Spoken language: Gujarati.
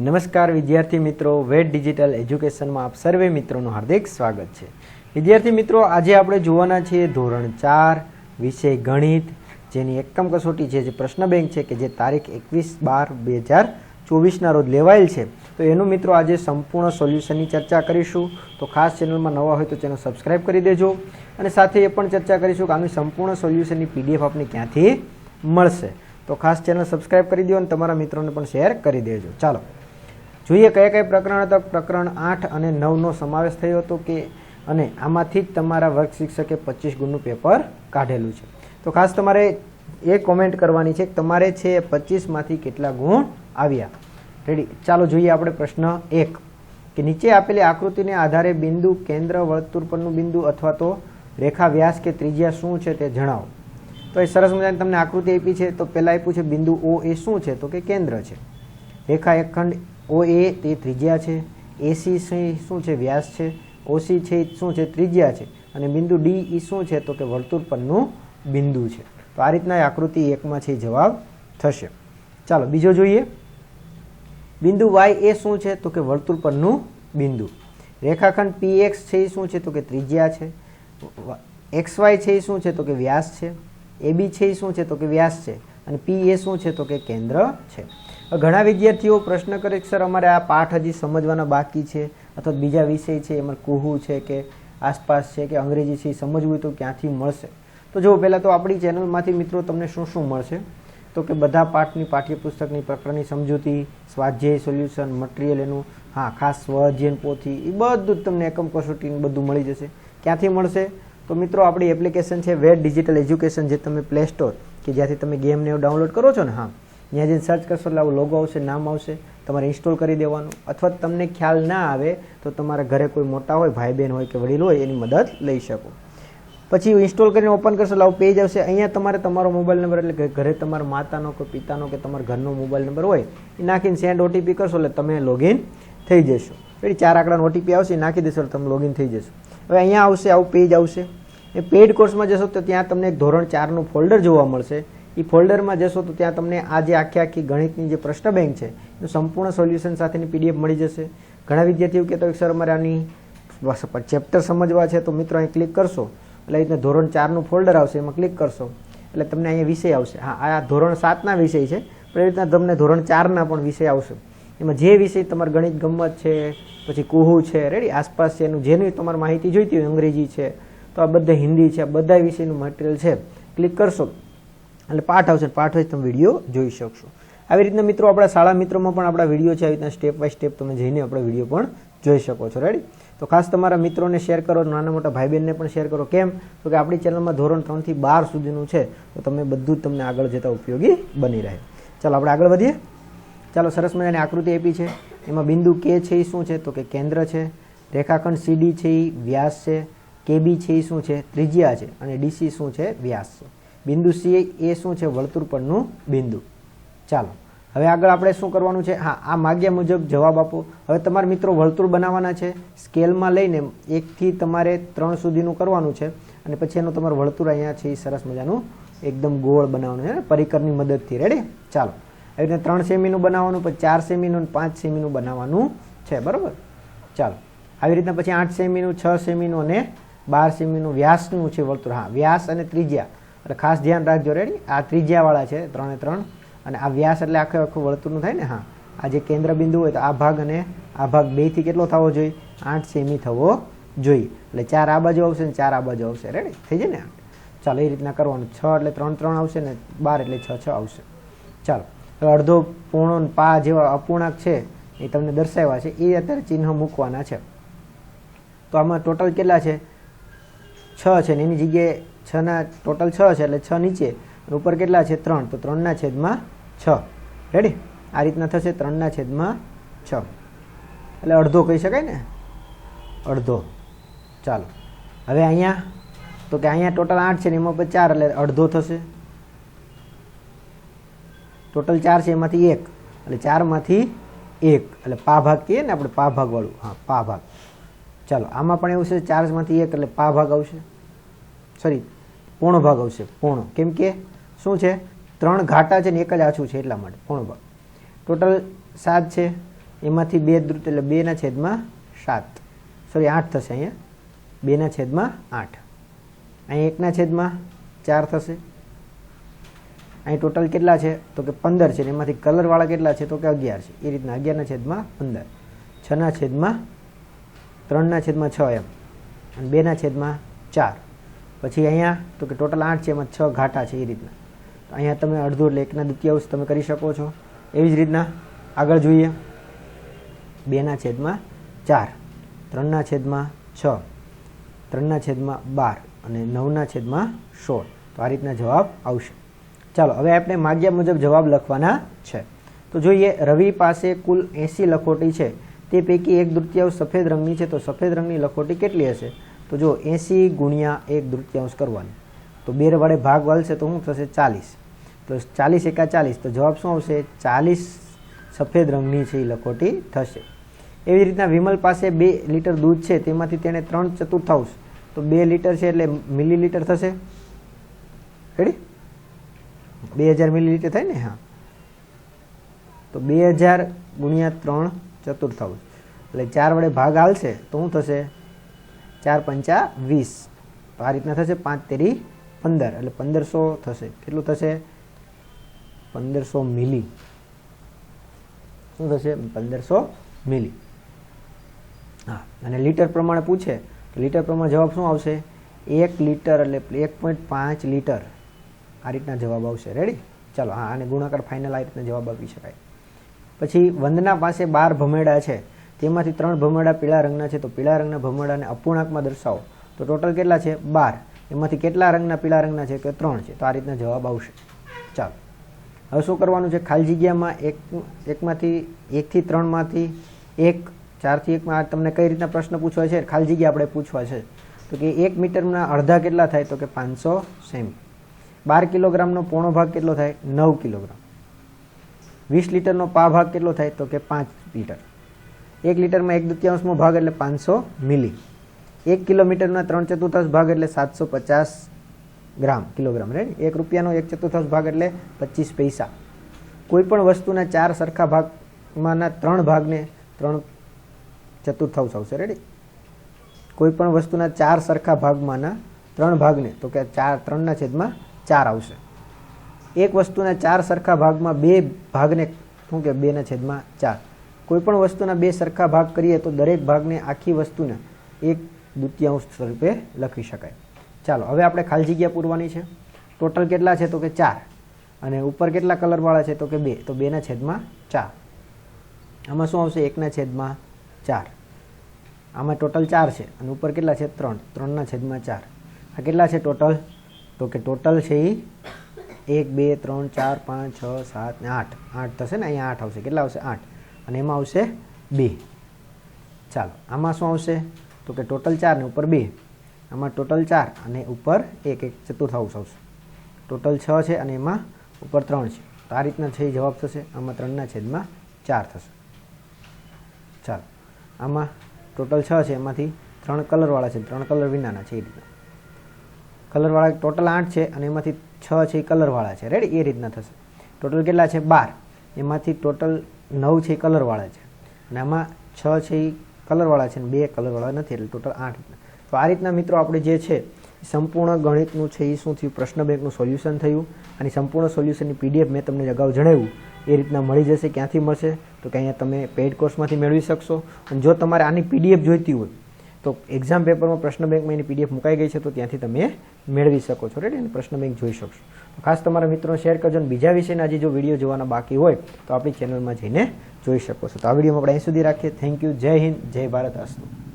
નમસ્કાર વિદ્યાર્થી મિત્રો વેટ ડિજિટલ એજ્યુકેશનમાં આપ સર્વે મિત્રોનું હાર્દિક સ્વાગત છે. વિદ્યાર્થી મિત્રો, આજે આપણે જોવાના છીએ ધોરણ ચાર, વિષય ગણિત, જેની એકમ કસોટી છે, જે પ્રશ્ન બેંક છે, કે જે તારીખ એકવીસ બાર બે હજાર ચોવીસના રોજ લેવાયેલ છે. તો એનું મિત્રો, આજે સંપૂર્ણ સોલ્યુશનની ચર્ચા કરીશું. તો ખાસ ચેનલમાં નવા હોય તો ચેનલ સબસ્ક્રાઈબ કરી દેજો. અને સાથે એ પણ ચર્ચા કરીશું કે આનું સંપૂર્ણ સોલ્યુશનની પીડીએફ આપને ક્યાંથી મળશે. તો ખાસ ચેનલ સબસ્ક્રાઈબ કરી દો અને તમારા મિત્રોને પણ શેર કરી દેજો. ચાલો. જોઈએ કયા કયા પ્રકરણ હતા. પ્રકરણ આઠ અને નવનો સમાવેશ થયો હતો કે અને આમાંથી જ તમારા વર્ગ શિક્ષકે પચીસ ગુણનું પેપર કાઢેલું છે. તો ખાસ તમારે એ કોમેન્ટ કરવાની છે કે તમારે છે પચીસમાંથી કેટલા ગુણ આવ્યા. રેડી ચાલો જોઈએ આપણે પ્રશ્ન એક. કે નીચે આપેલી આકૃતિને આધારે બિંદુ કેન્દ્ર વર્તુળ પરનું બિંદુ અથવા તો રેખા વ્યાસ કે ત્રિજ્યા શું છે તે જણાવો. તો એ સરસ મજાની તમને આકૃતિ આપી છે. તો પહેલાં આપ્યું છે બિંદુ ઓ એ શું છે? તો કે કેન્દ્ર છે. રેખા એક ખંડ ઓ એ તે ત્રિજ્યા છે, એસી શું છે, વ્યાસ છે, ઓસી છે, શું છે, ત્રિજ્યા છે અને બિંદુ ડી એ શું છે તો કે વર્તુળ પરનું બિંદુ છે. તો આ રીતના આકૃતિ એકમાં છે જવાબ થશે. ચાલો, બીજો જોઈએ. બિંદુ વાય એ શું છે તો કે વર્તુળ પરનું બિંદુ. રેખાખંડ પી એક્સ છે એ શું છે તો કે ત્રિજ્યા છે. એક્સ વાય છે એ શું છે તો કે વ્યાસ છે. એ બી છે એ શું છે તો કે વ્યાસ છે. અને પી એ શું છે તો કે કેન્દ્ર છે. ઘણા વિદ્યાર્થીઓ પ્રશ્ન કરે કે, સર, અમારે આ પાઠ હજી સમજવાના બાકી છે? અથવા બીજા વિષય છે? એમાં કુહુ છે કે, આસપાસ છે કે અંગ્રેજી છે એ સમજવું તો ક્યાંથી મળશે? તો જો પહેલાં તો આપણી ચેનલમાંથી મિત્રો તમને શું શું મળશે? તો કે બધા પાઠની પાઠ્યપુસ્તકની પ્રકરણની સમજૂતી, સ્વાધ્યાય સોલ્યુશન, મટીરિયલ એનું, હા, ખાસ સ્વઅધ્યયન પોથી, એ બધું જ તમને એકમ કસોટીનું બધું મળી જશે. ક્યાંથી મળશે? તો મિત્રો, આપણી એપ્લિકેશન છે વેટ ડિજિટલ એજ્યુકેશન, જે તમે પ્લે સ્ટોર, કે જ્યાંથી તમે ગેમને એવું ડાઉનલોડ કરો છો ને, હા. ત્યાં જઈને સર્ચ કરશો એટલે આવું લોગો આવશે, નામ આવશે, તમારે ઇન્સ્ટોલ કરી દેવાનું. અથવા તમને ખ્યાલ ના આવે તો તમારા ઘરે કોઈ મોટા હોય ભાઈ બહેન હોય કે વડીલ હોય, એની મદદ લઈ શકો. પછી ઇન્સ્ટોલ કરીને ઓપન કરશો એટલે આવું પેજ આવશે. અહીંયા તમારે તમારો મોબાઈલ નંબર એટલે કે ઘરે તમારા માતાનો કે પિતાનો કે તમારા ઘરનો મોબાઈલ નંબર હોય, એ નાખીને સેન્ડ ઓટીપી કરશો એટલે તમે લોગિન થઈ જશો. પછી ચાર આંકડાનો ઓટીપી આવશે નાખી દેશો એટલે તમે લોગિન થઈ જશો. હવે અહીંયા આવશે, આવું પેજ આવશે. એ પેઇડ કોર્સમાં જશો તો ત્યાં તમને એક ધોરણ ચારનું ફોલ્ડર જોવા મળશે. એ ફોલ્ડરમાં જશો તો ત્યાં તમને આ જે આખી આખી ગણિતની જે પ્રશ્ન બેંક છે, એનું સંપૂર્ણ સોલ્યુશન સાથેની પીડીએફ મળી જશે. ઘણા વિદ્યાર્થીઓ કહેતો કે, સર, અમારે આની ચેપ્ટર સમજવા છે. તો મિત્રો અહીં ક્લિક કરશો. એટલે રીતના ધોરણ ચારનું ફોલ્ડર આવશે, એમાં ક્લિક કરશો. એટલે તમને અહીંયા વિષય આવશે. હા, આ ધોરણ સાતના વિષય છે, પણ એ રીતના તમને ધોરણ ચારના પણ વિષય આવશે. એમાં જે વિષય તમારે ગણિત ગમત છે, પછી કુહુ છે રેડી આસપાસ છે, એનું જેની તમારે માહિતી જોઈતી હોય, અંગ્રેજી છે, તો આ બધા હિન્દી છે, આ બધા વિષયનું મટીરિયલ છે. ક્લિક કરશો. એટલે પાઠ આવશે પાઠ તમે વીડિયો જોઈ શકશો. આવી રીતના મિત્રો આપણા શાળા મિત્રોમાં પણ આપણા વીડિયો છે, આવી રીતના સ્ટેપ બાય સ્ટેપ તમે જઈને આપણા વીડિયો પણ જોઈ શકો છો. રેડી તો ખાસ તમારા મિત્રોને શેર કરો, નાના મોટા ભાઈ બહેનને પણ શેર કરો. કેમ? તો કે આપણી ચેનલમાં ધોરણ ત્રણથી બાર સુધીનું છે, તો તમે બધું જ તમને આગળ જતાં ઉપયોગી બની રહે. ચાલો આપણે આગળ વધીએ. ચાલો સરસ મજાની આકૃતિ આપી છે. એમાં બિંદુ કે છે એ શું છે? તો કે કેન્દ્ર છે. રેખાખંડ સીડી છે એ વ્યાસ છે. કેબી છે એ શું છે? ત્રિજ્યા છે. અને ડીસી શું છે? વ્યાસ છે. બિંદુ સી એ શું છે? વર્તુળ પરનું બિંદુ. ચાલો. હવે આગળ આપણે શું કરવાનું છે? હા, આ માગ્યા મુજબ જવાબ આપો. હવે તમારા મિત્રો વર્તુળ બનાવવાના છે. સ્કેલમાં લઈને એકથી તમારે ત્રણ સુધીનું કરવાનું છે. અને પછી એનું તમારું વર્તુળ અહીંયા છે, એ સરસ મજાનું એકદમ ગોળ બનાવવાનું છે. પરિકરની મદદથી. રેડી ચાલો. આવી રીતે ત્રણ સેમીનું બનાવવાનું, પછી ચાર સેમીનું પાંચ સેમીનું બનાવવાનું છે. બરાબર? ચાલો. આવી રીતના પછી આઠ સેમીનું, છ સેમીનું અને બાર સેમીનું વ્યાસનું છે વર્તુળ. હા, વ્યાસ અને ત્રિજ્યા. એટલે ખાસ ધ્યાન રાખજો. રેડી આ ત્રિજ્યાવાળા છે, ત્રણે ત્રણ. અને આ વ્યાસ એટલે આખે આખું વર્તુળનું થાય ને? હા. આ જે કેન્દ્ર બિંદુ હોય તો આ ભાગ અને આ ભાગ બેથી કેટલો થવો જોઈએ? આઠ સેમી થવો જોઈએ. એટલે ચાર આ બાજુ આવશે ને ચાર આ બાજુ આવશે. રેડી થઈ જાય ને ચાલો, એ રીતના કરવાનું. છ એટલે ત્રણ ત્રણ આવશે ને બાર એટલે છ છ આવશે. ચાલો અડધો પૂર્ણો પા જેવા અપૂર્ણાંક છે, એ તમને દર્શાવ્યા છે. એ અત્યારે ચિહ્ન મૂકવાના છે. તો આમાં ટોટલ કેટલા છે? છ છે ને એની જગ્યાએ છના, ટોટલ છ છે એટલે છ નીચે ઉપર કેટલા છે? ત્રણ. તો ત્રણના છેદમાં છ. રેડી આ રીતના થશે ત્રણના છેદમાં છ. એટલે અડધો કહી શકાય ને? અડધો. ચાલો. હવે અહીંયા, તો કે અહીંયા ટોટલ આઠ છે ને, એમાં પછી ચાર એટલે અડધો થશે. ટોટલ ચાર છે, એમાંથી એક. એટલે ચારમાંથી એક. એટલે પા ભાગ કહીએ ને આપણે પા ભાગવાળું હા પા ભાગ. ચાલો, આમાં પણ એવું છે, ચારમાંથી એક એટલે પા ભાગ આવશે. સોરી પૂર્ણ ભાગ આવશે, પૂર્ણ. કેમ કે શું છે? ત્રણ ઘાટા છે ને એક જ આછું છે એટલા માટે પૂર્ણ ભાગ ટોટલ સાત છે, એમાંથી બે દ્રુત એટલે બેના છેદમાં સાત. સોરી આઠ થશે અહીંયા. બેના છેદમાં આઠ. અહીં એકના છેદમાં ચાર થશે. અહીં ટોટલ કેટલા છે? તો કે પંદર છે એમાંથી કલરવાળા કેટલા છે? તો કે અગિયાર છે. એ રીતના અગિયારના છેદમાં પંદર. છના છેદમાં ત્રણના છેદમાં છ એમ. અને બેના છેદમાં ચાર. પછી અહીંયા, તો કે ટોટલ આઠ છે, એમાં છ ઘાટા છે એ રીતના. તો અહીંયા તમે અડધો એટલે એકના તમે કરી શકો છો. એવી જ રીતના આગળ જોઈએ. બેના છેદમાં ચાર. ત્રણના છેદમાં છ. ત્રણના છેદમાં બાર. અને નવના છેદમાં સોળ. તો આ રીતના જવાબ આવશે. ચાલો, હવે આપણે માગ્યા મુજબ જવાબ લખવાના છે. તો જોઈએ, રવિ પાસે કુલ એંસી લખોટી છે. તે પૈકી એક દૃત્યાંશ સફેદ રંગની છે, તો સફેદ રંગની લખોટી કેટલી હશે? તો જો એંસી ગુણ્યા એક દૃત્યાંશ કરવાની. તો બે વડે ભાગ વાલશે તો શું થશે? ચાલીસ. તો ચાલીસ એકા ચાલીસ. તો જવાબ શું આવશે? ચાલીસ સફેદ રંગની છે એ લખોટી થશે. એવી રીતના વિમલ પાસે બે લીટર દૂધ છે, તેમાંથી તેણે ત્રણ ચતુર્થાંશ. તો બે લીટર છે એટલે મિલીલીટર થશે. રેડી બે હજાર મિલીલીટર થાય ને? હા. તો બે હજાર ગુણ્યા ત્રણ ચતુર્થાંશ. એટલે ચાર વડે ભાગ આવશે તો શું થશે? ચાર પંચા વીસ. તો આ રીતના થશે પાંચ તેરી પંદર. એટલે પંદરસો થશે. કેટલું થશે? પંદરસો મિલી. શું થશે? પંદરસો મિલી. હા. અને લીટર પ્રમાણે પૂછે. તો લીટર પ્રમાણે જવાબ શું આવશે? એક લીટર એટલે એક પોઈન્ટ પાંચ લીટર. આ રીતના જવાબ આવશે. રેડી ચાલો, હા આને ગુણાકાર ફાઇનલ આ રીતના જવાબ આપી શકાય. પછી વંદના પાસે બાર ભમેડા છે. તેમાંથી ત્રણ ભમરડા પીળા રંગના છે, તો પીળા રંગના ભમરડાને અપૂર્ણાંકમાં દર્શાવો. તો ટોટલ કેટલા છે? બાર. એમાંથી કેટલા રંગના પીળા રંગના છે? કે ત્રણ છે. તો આ રીતના જવાબ આવશે. ચાલો. હવે શું કરવાનું છે? ખાલી જગ્યામાં એક, એકમાંથી એકથી ત્રણમાંથી એક, ચારથી એકમાં તમને કઈ રીતના પ્રશ્ન પૂછવા છે? ખાલી જગ્યા આપણે પૂછવા છે. તો કે એક મીટરના અડધા કેટલા થાય? તો કે પાંચસો સેમી. બાર કિલોગ્રામનો પોણો ભાગ કેટલો થાય? નવ કિલોગ્રામ. વીસ લીટરનો પા ભાગ કેટલો થાય? તો કે પાંચ લીટર. એક લીટરમાં એક દ્વિતીયાંશનો ભાગ એટલે પાંચસો મિલી. એક કિલોમીટરના ત્રણ ચતુર્થાંશ ભાગ એટલે સાતસો પચાસ ગ્રામ, કિલોગ્રામ રાઈટ એક રૂપિયાનો એક ચતુર્થાંશ ભાગ એટલે પચીસ પૈસા. કોઈ પણ વસ્તુના ચાર સરખા ભાગમાંના ત્રણ ભાગને ત્રણ ચતુર્થાંશ આવશે રેડી કોઈ પણ વસ્તુના ચાર સરખા ભાગમાંના ત્રણ ભાગને, તો કે ચાર, ત્રણના છેદમાં ચાર આવશે. એક વસ્તુના ચાર સરખા ભાગમાં બે ભાગને, શું કે, બેના છેદમાં ચાર. કોઈ પણ વસ્તુના બે સરખા ભાગ કરીએ તો દરેક ભાગને આખી વસ્તુને એક દ્વિતીયાંશ સ્વરૂપે લખી શકાય. ચાલો, હવે આપણે ખાલી જગ્યા પૂરવાની છે. ટોટલ કેટલા છે તો કે ચાર. અને ઉપર કેટલા કલરવાળા છે તો કે બે. તો બેના છેદમાં ચાર. આમાં શું આવશે? એકના છેદમાં ચાર. આમાં ટોટલ ચાર છે. અને ઉપર કેટલા છે? ત્રણ. ત્રણના છેદમાં ચાર. આ કેટલા છે ટોટલ તો કે ટોટલ છે એ એક, બે, ત્રણ, ચાર, પાંચ, છ, સાત ને આઠ. આઠ થશે ને? અહીંયા આઠ આવશે. કેટલા આવશે? આઠ. અને એમાં આવશે બે. ચાલો, આમાં શું આવશે? તો કે ટોટલ ચાર ને ઉપર બે. આમાં ટોટલ ચાર અને ઉપર એક એક ચતુર્થાંશ આવશે. ટોટલ છ છે અને એમાં ઉપર ત્રણ છે. તો આ રીતના છે જવાબ થશે. આમાં ત્રણના છેદમાં ચાર થશે. ચાલો, આમાં ટોટલ છ છે, એમાંથી ત્રણ કલરવાળા છે, ત્રણ કલર વિનાના છે એ રીતના. કલરવાળા ટોટલ આઠ છે અને એમાંથી છ છે એ કલરવાળા છે. રેડી એ રીતના થશે. ટોટલ કેટલા છે? બાર. એમાંથી ટોટલ નવ છે એ કલરવાળા છે. અને આમાં છ છે એ કલરવાળા છે અને બે કલરવાળા નથી એટલે ટોટલ આઠ તો આ રીતના મિત્રો આપણે જે છે સંપૂર્ણ ગણિતનું છે એ શું થયું? પ્રશ્ન બેંકનું સોલ્યુશન થયું. અને સંપૂર્ણ સોલ્યુશનની પીડીએફ મેં તમને અગાઉ જણાવ્યું, એ રીતના મળી જશે, ક્યાંથી મળશે? તો કે અહીંયા તમે પેઇડ કોર્સમાંથી મેળવી શકશો. અને જો તમારે આની પીડીએફ જોઈતી હોય તો એક્ઝામ પેપરમાં પ્રશ્ન બેંકમાં એની પીડીએફ મુકાઈ ગઈ છે, તો ત્યાંથી તમે મેળવી શકો છો. રેડી અને પ્રશ્ન બેંક જોઈ શકશો. ખાસ તમારા મિત્રો શેર કરજો અને બીજા વિષયના હજી જો વીડિયો જોવાના બાકી હોય, તો આપણી ચેનલમાં જઈને જોઈ શકો છો. તો આ વિડીયોમાં આપણે અહીં સુધી રાખીએ. થેન્ક યુ જય હિન્દ. જય ભારત. અસ્તુ.